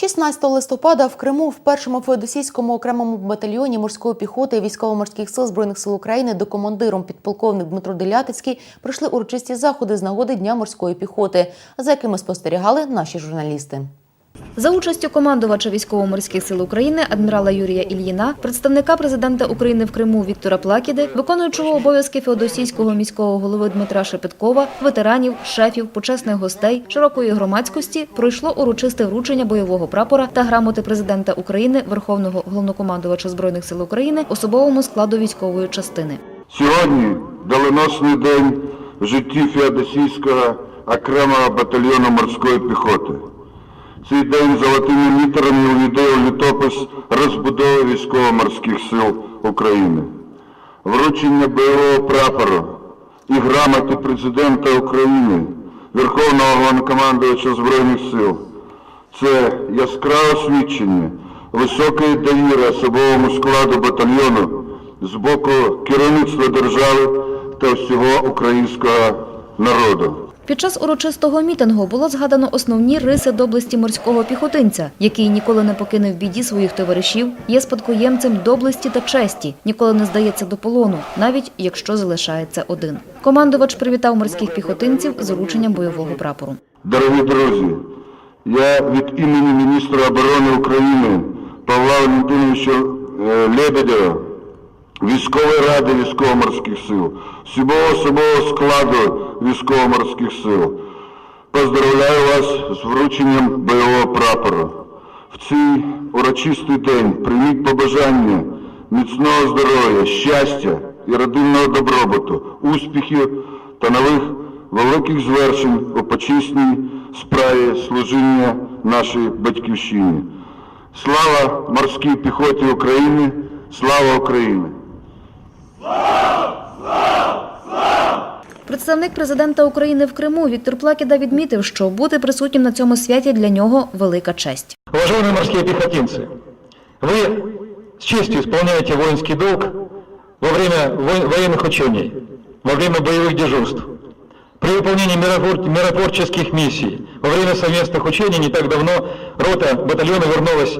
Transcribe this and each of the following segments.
16 листопада в Криму в першому феодосійському окремому батальйоні морської піхоти військово-морських сил збройних сил України до командиром підполковник Дмитро Делятицький пройшли урочисті заходи з нагоди Дня морської піхоти, за якими спостерігали наші журналісти. За участю командувача військово-морських сил України адмірала Юрія Ільїна, представника президента України в Криму Віктора Плакіди, виконуючого обов'язки феодосійського міського голови Дмитра Шепеткова, ветеранів, шефів, почесних гостей, широкої громадськості пройшло урочисте вручення бойового прапора та грамоти президента України, Верховного головнокомандувача збройних сил України, особовому складу військової частини. Сьогодні доленосний день в житті Феодосійського окремого батальйону морської піхоти. Цей день золотими літерами увійде літопис розбудови військово-морських сил України. Вручення бойового прапору і грамоти президента України, Верховного Головнокомандувача Збройних сил це яскраве свідчення високої довіри особовому складу батальйону з боку керівництва держави та всього українського народу. Під час урочистого мітингу було згадано основні риси доблесті морського піхотинця, який ніколи не покине в біді своїх товаришів, є спадкоємцем доблесті та честі, ніколи не здається до полону, навіть якщо залишається один. Командувач привітав морських піхотинців з врученням бойового прапору. Дорогі друзі, я від імені міністра оборони України Павла Валентиновича е, Лебедєва, військової ради військово-морських сил, всього особового складу військово-морських сил. Поздравляю вас з врученням бойового прапору. В цей урочистий день прийміть побажання міцного здоров'я, щастя і родинного добробуту, успіхів та нових великих звершень у почесній справі служіння нашій батьківщині. Слава морській піхоті України! Слава Україні! Представник президента України в Криму Віктор Плакіда відмітив, що бути присутнім на цьому святі для нього велика честь. Уважаемые морские пехотинцы, вы с честью исполняете воинский долг во время вой- военных учений, во время боевых дежурств, при выполнении миротвор- миротворческих миссий. Во время совместных учений не так давно рота батальона вернулась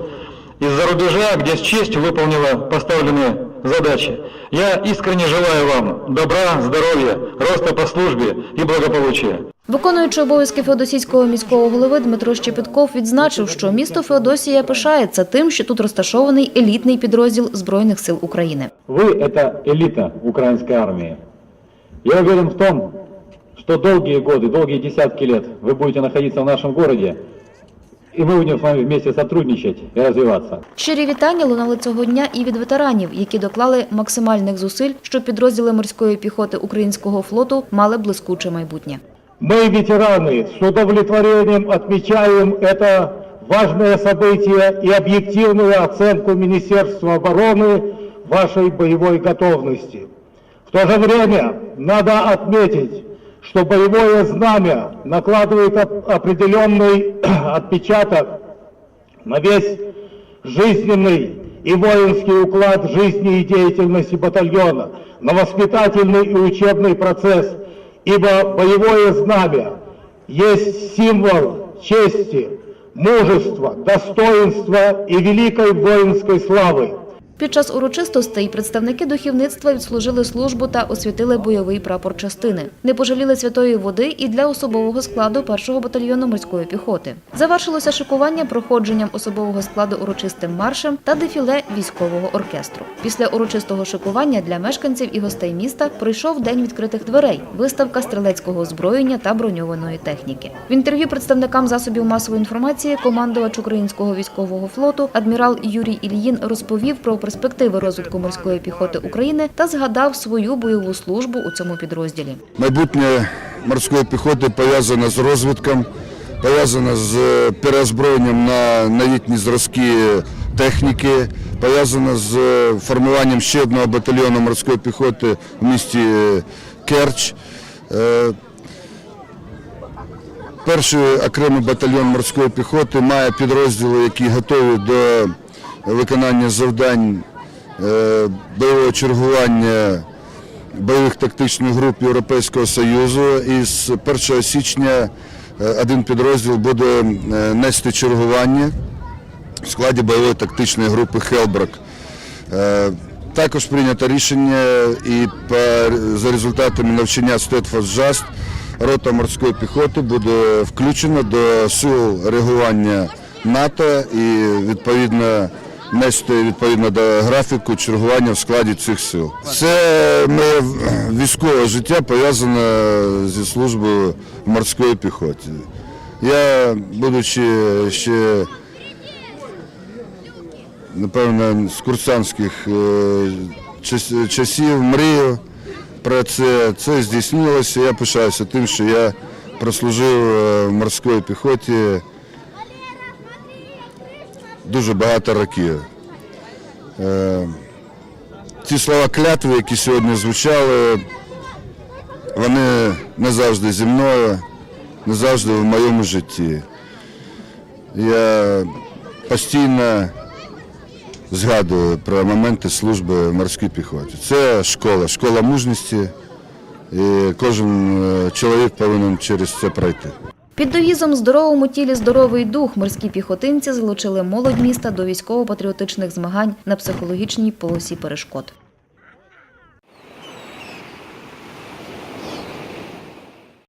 из-за рубежа, где с честью выполнила поставленные задачи. Я искренне желаю вам добра, здоровья, роста по службе и благополучия. Виконуючи обов'язки Феодосійського міського голови Дмитро Щепетков відзначив, що місто Феодосія пишається тим, що тут розташований елітний підрозділ Збройних сил України. Вы – это элита украинской армии. Я уверен в том, что долгие годы, долгие десятки лет вы будете находиться в нашем городе, и мы будем с вами вместе сотрудничать и развиваться. Щирі вітання лунали цього дня і від ветеранів, які доклали максимальних зусиль, щоб підрозділи морської піхоти українського флоту мали блискуче майбутнє. Мы, ветераны, с удовлетворением отмечаем это важное событие и объективную оценку Министерства обороны вашей боевой готовности. В то же время надо отметить, что боевое знамя накладывает оп- определенный отпечаток на весь жизненный и воинский уклад жизни и деятельности батальона, на воспитательный и учебный процесс, ибо боевое знамя есть символ чести, мужества, достоинства и великой воинской славы. Під час урочистостей представники духовництва відслужили службу та освятили бойовий прапор частини. Не пожаліли святої води і для особового складу першого батальйону морської піхоти. Завершилося шикування проходженням особового складу урочистим маршем та дефіле військового оркестру. Після урочистого шикування для мешканців і гостей міста прийшов день відкритих дверей, виставка стрілецького озброєння та броньованої техніки. В інтерв'ю представникам засобів масової інформації командувач українського військового флоту адмірал Юрій Ільїн розповів про перспективи розвитку морської піхоти України та згадав свою бойову службу у цьому підрозділі. Майбутнє морської піхоти пов'язане з розвитком, пов'язане з е, переозброєнням на новітні зразки техніки, пов'язане з е, формуванням ще одного батальйону морської піхоти в місті е, Керч. Перший окремий батальйон морської піхоти має підрозділи, які готові до виконання завдань е, бойового чергування бойових тактичних груп Європейського Союзу. І з 1 січня е, один підрозділ буде е, нести чергування в складі бойової тактичної групи Хелброк. Е, Також прийнято рішення і за результатами навчання Стетфос-Джаст рота морської піхоти буде включена до сил реагування НАТО і відповідно нести відповідно до графіку чергування в складі цих сил. Це моє військове життя пов'язане зі службою морської піхоті. Я, будучи ще напевно, з курсантських е, часів мрію про це. Це здійснилося. Я пишаюся тим, що я прослужив е, в морській піхоті дуже багато років. Е, Ці слова клятви, які сьогодні звучали, вони не завжди зі мною, не завжди в моєму житті. Я постійно згадую про моменти служби в морській піхоті. Це школа, школа мужності, і кожен е, чоловік повинен через це пройти. Під довізом «Здоровому тілі здоровий дух» морські піхотинці залучили молодь міста до військово-патріотичних змагань на психологічній полосі перешкод.